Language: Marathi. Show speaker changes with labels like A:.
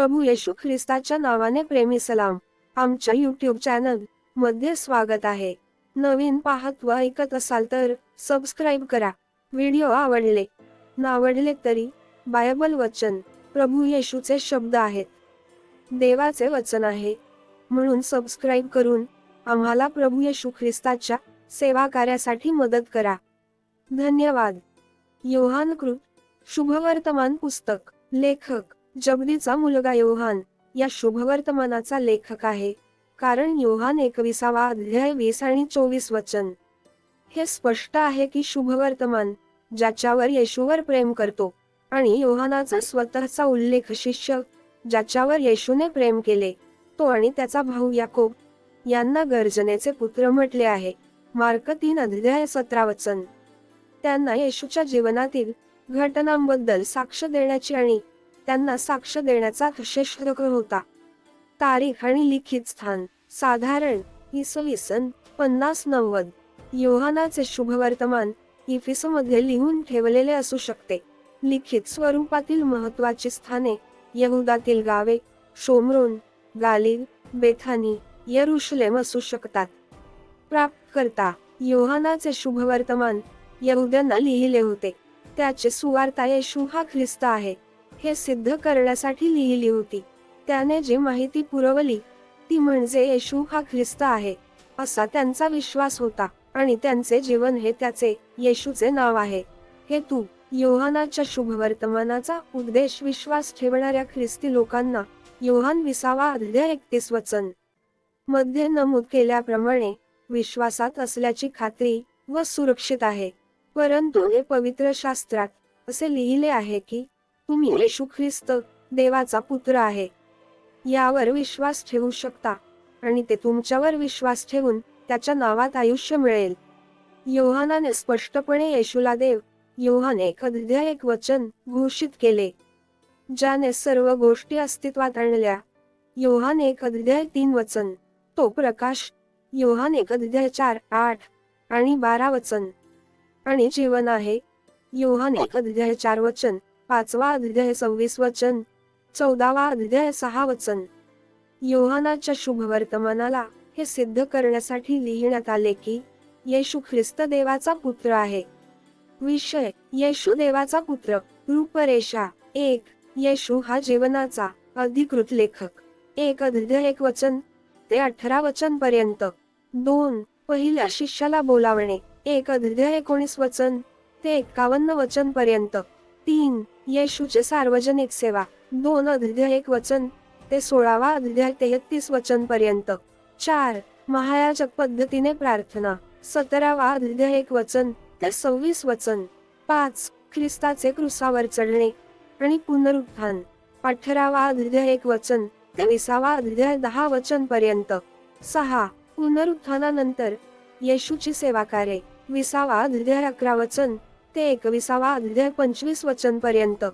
A: प्रभू येशू ख्रिस्ताच्या नावाने प्रेमी सलाम. आमच्या यूट्यूब चॅनलमध्ये स्वागत आहे. नवीन पाहत व ऐकत असाल तर सबस्क्राईब करा. व्हिडिओ आवडले नावडले तरी बायबल वचन प्रभू येशूचे शब्द आहेत. देवाचे वचन आहे. म्हणून सबस्क्राईब करून आम्हाला प्रभू येशू ख्रिस्ताच्या सेवा कार्यासाठी मदत करा. धन्यवाद. योहान कृत शुभवर्तमान पुस्तक लेखक. जगदीचा मुलगा योहान या शुभवर्तमानाचा लेखक आहे. कारण योहान एकविसावा अध्याय वीस आणि चोवीस वचन. हे स्पष्ट आहे की शुभवर्तमान ज्याच्यावर येशूवर प्रेम करतो आणि योहानाचा स्वतःचा उल्लेख शिष्य ज्याच्यावर येशूने प्रेम केले तो आणि त्याचा भाऊ याकोब यांना गर्जनेचे पुत्र म्हटले आहे. मार्क तीन अध्याय सतरा वचन. त्यांना येशूच्या जीवनातील घटनांबद्दल साक्ष देण्याची आणि त्यांना साक्ष देण्याचा विशेष होता. तारीख आणि लिखित स्थान. साधारण इसवी सन पन्नास नव्वद. योहानाचे शुभवर्तमान इफिसमध्ये लिहून ठेवलेले असू शकते. लिखित स्वरूपातील महत्वाची स्थाने यहुदातील गावे शोमरोन गालिल बेथानी यरुशलेम असू शकतात. प्राप्तकर्ता योहानाचे शुभवर्तमान यहुद्यांना लिहिले होते. त्याचे सुवार्ता येशू हा ख्रिस्त आहे. हे सिद्ध करण्यासाठी लिहिली होती. त्याने जी माहिती पुरवली ती म्हणजे येशू हा ख्रिस्त आहे असा त्यांचा विश्वास होता. आणि त्यांचे जीवन हे त्याचे येशूचे नाव आहे. हे तू योहानाच्या शुभवर्तमानाचा उद्देश विश्वास ठेवणाऱ्या ख्रिस्ती लोकांना योहान विसावा अध्याय एकतीस वचन. मध्ये नमूद केल्याप्रमाणे विश्वासात असल्याची खात्री व सुरक्षित आहे. परंतु हे पवित्र शास्त्रात असे लिहिले आहे की तुम्ही येशू ख्रिस्त देवाचा पुत्र आहे. यावर विश्वास ठेवू शकता आणि ते तुमच्यावर विश्वास ठेवून त्याच्या नावात आयुष्य मिळेल. योहानाने स्पष्टपणे येशूला देव योहान एक अध्याय एक वचन घोषित केले. ज्याने सर्व गोष्टी अस्तित्वात आणल्या. योहान एक अध्याय तीन वचन तो प्रकाश योहान एक अध्याय चार आठ आणि बारा वचन. आणि जीवन आहे योहान एक अध्याय चार वचन पाचवा अध्याय सव्वीस वचन चौदावा अध्याय सहा वचन. योहानाच्या शुभवर्तमानाला हे सिद्ध करण्यासाठी लिहिण्यात आले की येशू ख्रिस्त देवाचा पुत्र आहे. विषय येशू देवाचा पुत्र रूपरेषा एक येशू हा जीवनाचा अधिकृत लेखक. एक अध्याय एक वचन ते अठरा वचन पर्यंत. दोन पहिल्या शिष्याला बोलावणे. एक अध्याय एकोणीस वचन ते एकावन्न वचन पर्यंत. तीन येशूचे सार्वजनिक सेवा. दोन अध्याय एक वचन. ते सोळावा अध्याय तेहतीस वचन पर्यंत. चार महायाजक पद्धतीने प्रार्थना. सतरावा अध्याय एक वचन ते सव्वीस वचन. पाच ख्रिस्ताचे क्रुसावर चढणे आणि पुनरुत्थान. अठरावा अध्याय एक वचन ते विसावा अध्याय दहा वचन पर्यंत. सहा पुनरुत्थानानंतर येशूची सेवा कार्य. विसावा अध्याय अकरा वचन ते एकविसावा अध्याय पंचवीस वचन पर्यंत